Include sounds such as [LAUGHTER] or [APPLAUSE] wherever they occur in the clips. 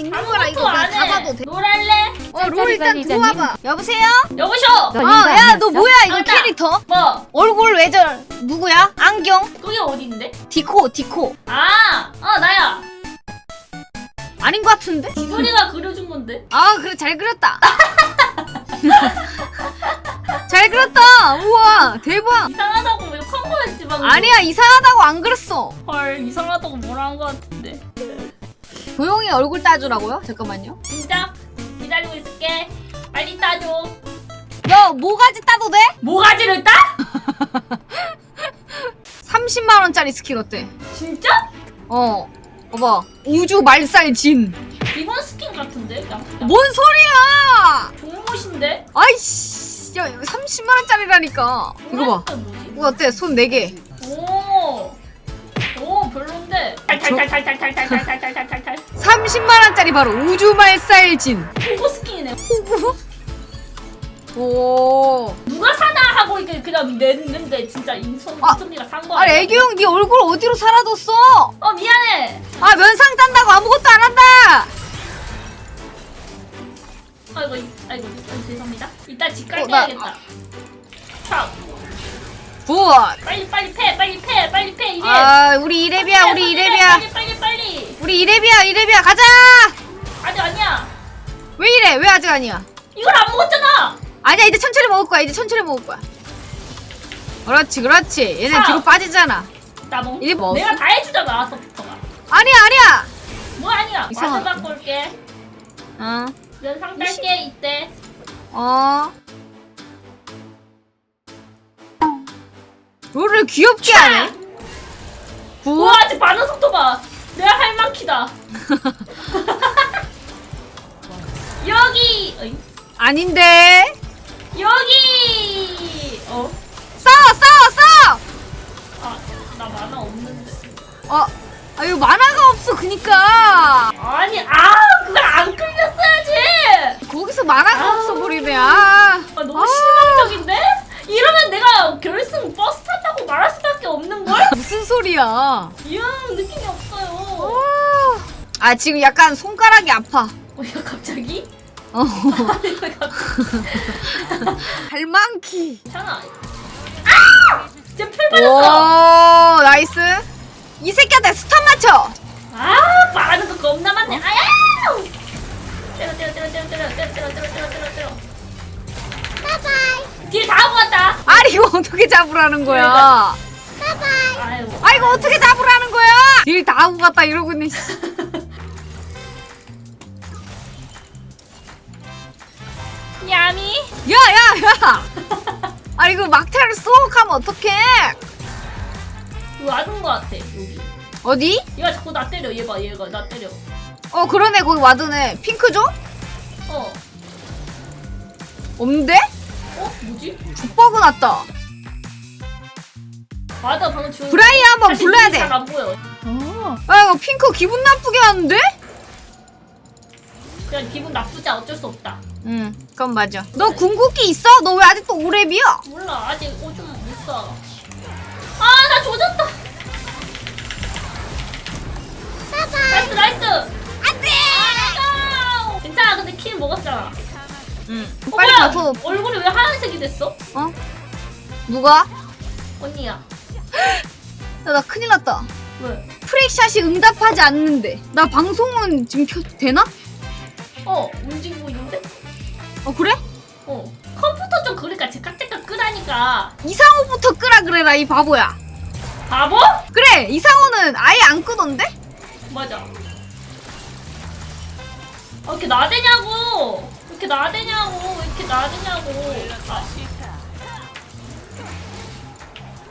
있는 거라 이거 그냥 안 해. 잡아도 돼. 놀할래? 어, 롤 일단 들어와봐. 여보세요? 어, 이거 야? 너 뭐야, 이거 맞아. 캐릭터? 뭐? 얼굴 왜 저, 누구야? 안경? 그게 어딘데? 디코, 디코. 아, 어 나야. 아닌 것 같은데? 지소리가 그려준 건데. 아, 그래, 잘 그렸다. [LAUGHS] 잘 그렸다. 우와, 대박. 이상하다고 왜 컴보였지 방금? 아니야, 이상하다고 안 그렸어. 헐 이상하다고 뭐라 한 거 같은데. 도영이 얼굴 따주라고요? 잠깐만요. 진짜 기다리고 있을게. 빨리 따줘. 너 모가지 따도 돼? 모가지를 따? [LAUGHS] 30만 원짜리 스킬 어때? 진짜? 어. 봐봐. 우주 말살 진. 기본 스킨 같은데? 야, 뭔 소리야! 종못인데? 아이씨. 야, 이거 30만 원짜리라니까. 이거 봐. 이거 어때? 손 4개. 오. 오 별론데. 탈탈탈탈탈탈탈탈탈탈탈탈. 30만원짜리 바로 우주 말살 진. 호구 스킨이네. 오. 누가 사나 하고 이게 그냥 냈는데 진짜 인선 아. 인선이가 산거 아, 아니야? 애교 형, 네 얼굴 어디로 사라졌어? 어 미안해. 아, 면상 딴다고 아무것도 안 한다! 아이고 이- 아이고 아, 죄송합니다. 이따 집 어, 갈게 나- 해야겠다. 참 굿! 빨리 빨리 패 빨리 패 빨리 패 이래. 아, 우리 이랩이야, 우리 이랩이야. 우리 이랩이야, 이랩이야. 가자! 아직 아니야. 왜 이래? 왜 아직 아니야? 이걸 안 먹었잖아. 아니야, 이제 천천히 먹을 거야. 이제 천천히 먹을 거야. 그렇지, 그렇지. 얘네 아. 뒤로 빠지잖아. 나 먹. 이리 먹었어? 내가 다 해주잖아 서비터가. 아니야, 아니야! 뭐 아니야. 와서 이상하다. 갖고 올게. 어, 면상 딸게 이때. 어. 롤을 귀엽게 하네. 굿. 우와 아직 반응 속도 봐. 내가 할 만키다. [LAUGHS] 여기 어이, 아닌데. 여기 어? 싸워, 싸워, 싸워! 아 나 만화 없는데. 어, 아, 이거 만화가 없어, 그니까. 아니 아 그걸 안 끌렸어야지. 거기서 만화가 아. 없어 버리네. 아. 아 너무 실망적인데? 이러면 내가 결승 버스 탔다고 말할 수밖에 없는 걸? [LAUGHS] 무슨 소리야? 이런 느낌이 없어요. 아, 지금 약간 손가락이 아파. 어, 야 갑자기? 어. 아니 왜 갑자기? 할망키. 괜찮아. 아! 진짜 풀 받았어. 오, 나이스. 이 새끼한테 스탑 맞춰. 아 말하는 거 겁나 많네. 아야! 때려 때려 때려 때려 때려 때려 때려 때려 때려 때려 때려. 바이바이. 딜다 하고 갔다. 아니, 이거 어떻게 잡으라는 거야? 아, 이거 어떻게 잡으라는 거야? 일 다 하고 갔다 이러고 있네. 씨. [LAUGHS] 야미. 야, 야, 야. 아, 이거 막타를 쏙 하면 어떡해? 이거 거 같아 여기. 어디? 얘가 자꾸 나 때려. 얘 봐 얘가 나 때려. 어, 그러네. 거기 와드네. 핑크 줘? 어. 없는데? 어 뭐지? 죽버그 났다. 맞아 방금 주. 브라이 한번 불러야 돼. 잘안 보여. 아, 이거 핑크 기분 나쁘게 하는데? 그냥 기분 나쁘지 어쩔 수 없다. 응, 그건 맞아. 너 궁극기 있어? 너 왜 아직도 오랩이야? 몰라 아직 오줌 못 사. 아나 조졌다. 나이스 나이스. 안 돼! 아, 괜찮아 근데 킬 먹었잖아. 응. 어, 빨리 뭐야? 가서, 얼굴이 왜 하얀색이 됐어? 어? 누가? 언니야. 야, 나 큰일 났다. 왜? 프렉샷이 응답하지 않는데. 나 방송은 지금 켜, 되나? 어 움직이고 있는데? 어, 그래? 어 컴퓨터 좀 그러니까 제깍제깍 끄라니까. 이상호부터 끄라 그래라, 이 바보야. 바보? 그래, 이상호는 아예 안 끄던데? 맞아. 아, 왜 이렇게 나대냐고! 왜 이렇게 나대냐고! 왜 이렇게 나대냐고! 아.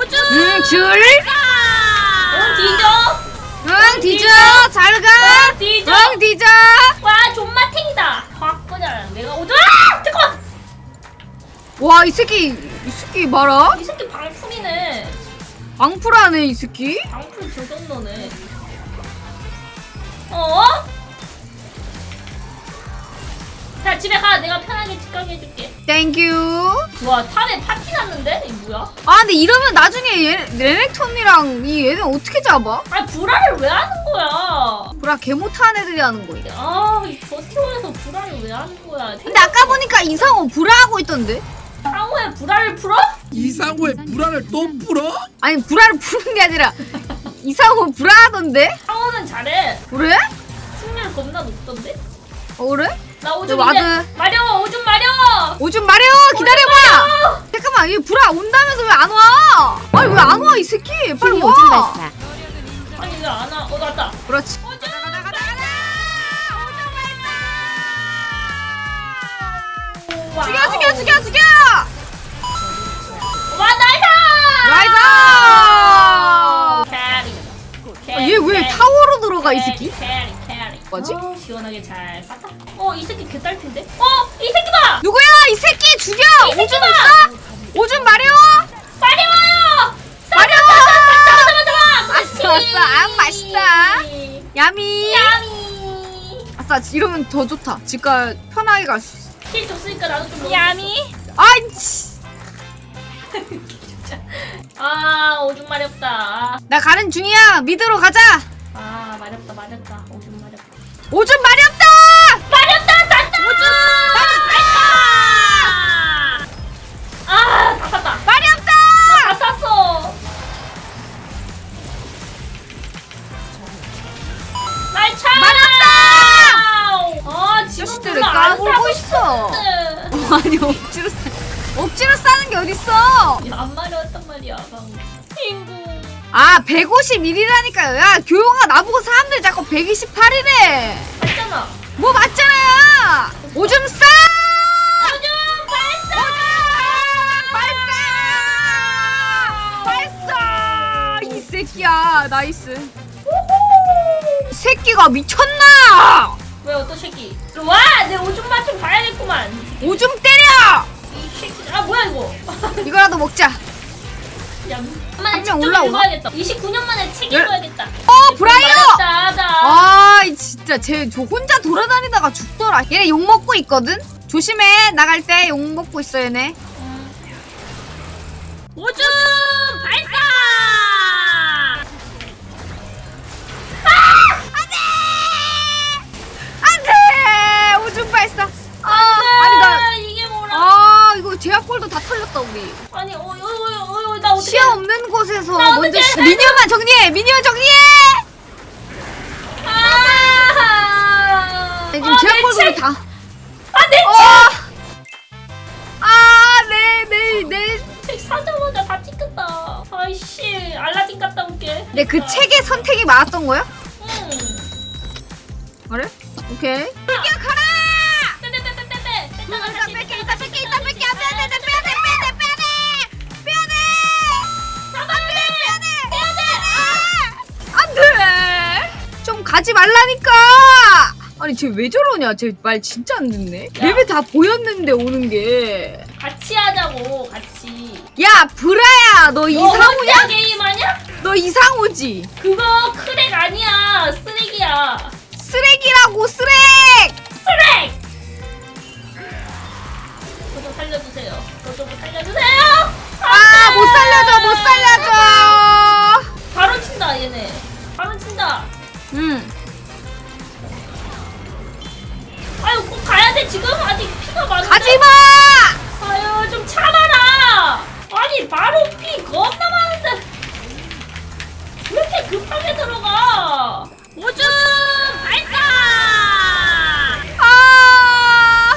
오줌! 응, 줄. 응, 뒤져! 응, 뒤져. 잘 가. 응, 뒤져! 응, 뒤져. 와, 존맛탱이다! 확 그냥 내가 오줌! 아! 잠깐만! 와, 이 새끼, 이 새끼 봐라. 이 새끼 방풀이네. 방풀하네, 이 새끼. 방풀 저 정도네. 어? 자 집에 가 내가 편하게 집 가게 해줄게 땡큐 와 탑에 파티 났는데? 이 뭐야? 아 근데 이러면 나중에 얘, 레넥톤이랑 이 얘는 어떻게 잡아? 아니 불화를 왜 하는 거야 브라 개 못하는 애들이 하는 거야 아이 버티원에서 불화를 왜 하는 거야 근데 아까 보니까 이상호 브라하고 있던데? 상호에 불화를 풀어? 이상호의 불안을 또 풀어? 아니 브라를 푸는 게 아니라 이상호 브라하던데? 상호는 잘해 그래? 승률 겁나 높던데? 어, 그래? 나 오줌 너 이제 와드. 마려 오줌 마려. 오줌 마려! 기다려봐! 잠깐만 얘 브라 온다면서 왜 안 와? 아니 왜 안 와 이 새끼? 빨리 힘이 와! 오줌 발사. 아니 왜안 와? 어 나왔다. 그렇지. 오줌 가자 가자 가자. 죽여 죽여 죽여 죽여! 와 나이스 캐리. 아, 얘 왜 타워로 들어가 이 새끼? 캐리 캐리. 뭐지? 어, 시원하게 잘 쌌다 어 이 새끼 개딸핀데? 어 이 새끼 봐 누구야? 이 새끼 죽여! 이 새끼 오줌 봐! 오줌 마려 빨리 와요! 마려 잡아 잡아 잡아 왔어, 왔어. 아, 맛있다. 야미. 야미. 아싸 이러면 더 좋다. 집가 편하게 갈수 있어. 힐 줬으니까 나도 좀 먹어 야미. 아이씨. [LAUGHS] 아 오줌 마렵다. 나 가는 중이야. 미드로 가자. 아 마렵다 마렵다. 오줌 마렵다. 오줌 마렵다 쌌다 오줌 아다 쌌다! 마렵다 다 쌌어. 날차 마렵다! 아 지금 자식들을 별로 안 까불고 싸고 있어 싶은데. [LAUGHS] 아니 억지로 싸 억지로 싸는 게 어딨어? 야, 안 마려웠단 말이야 방금. 친구. 아 151이라니까요. 야 교영아 나보고 사람들 자꾸 128이래. 맞잖아. 뭐 맞잖아 나이스. 이 새끼가 미쳤나? 왜 어떤 새끼? 와내 오줌 맛좀 봐야겠구만. 오줌 때려! 이 새끼 아 뭐야 이거? [LAUGHS] 이거라도 먹자. 야, 한 한번 명책 올라오나? 읽어야겠다. 29년 만에 책 열- 읽어야겠다. 어 브라이어. 아 진짜 쟤 저 혼자 돌아다니다가 죽더라. 얘네 욕 먹고 있거든? 조심해. 나갈 때 욕 먹고 있어 얘네. 오줌! 발사! 제압골도 다 아, 내 어! 아내 내 내 책 사자마자 다 찍혔다. 아이씨, 알라딘 갔다 올게. 내그 책의 선택이 맞았던 거야? 응. 그래? 오케이 가라 빼빼빼빼빼빼. 뺐다가 이따 다시 뺄게 뺐다가 이따 뺄게 다시 이따 뺄게 아, 빼야 돼 빼야 돼 빼야 돼 빼야 돼 빼야 돼 빼야 돼 빼야 돼 안돼 좀 가지 말라니까 아니 쟤 왜 저러냐 쟤 말 진짜 안 듣네 야. 맵에 다 보였는데 오는 게야 같이 하자고, 같이. 브라야 너너 이상호냐? 혼자 게임 하냐? 너 이상호지 그거 크랙 아니야. 쓰레기야. 쓰레기라고 쓰레 쓰레기! 저좀 살려주세요. 저좀 살려주세요! 아 못 살려줘 못 살려줘 바로 친다, 얘네. 바로 친다. 응 아유, 꼭 가야 돼, 지금? 아직 피가 많은데? 가지마 아유, 좀 참아라! 아니, 바로 피 겁나 많은데. 왜 이렇게 급하게 들어가? 오줌 발사! 아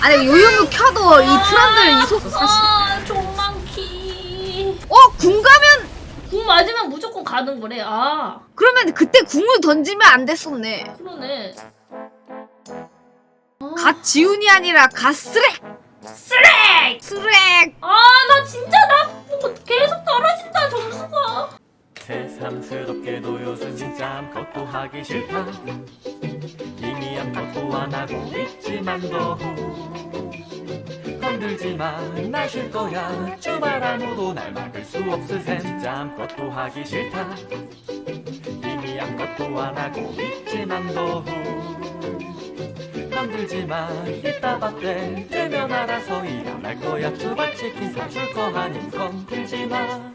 아니 요요무 켜도 이 트런들 이속 사실 아, 존망키. 어 궁 가면 궁 맞으면 가는 거래. 아, 그러면 그때 궁을 던지면 안 됐었네 그러네. 아, 갓 지훈이 아니라 갓 쓰렉 쓰레기! 쓰렉 아, 나 진짜 나 뭐 계속 떨어진다, 점수가. 새삼스럽게도 요즘 진짜 아무것도 하기 싫다 이미 아무것도 안 하고 있지만도 건들지마 나쉴 거야 주말 아무도 날 막을 수 없을 셈 진짜 아무것도 하기 싫다. 이미 아무것도 안 하고 있지만도 건들지 마 이따가 때 되면 알아서 일어날 거야. 주발 치킨 사줄 거 아님 건들지 마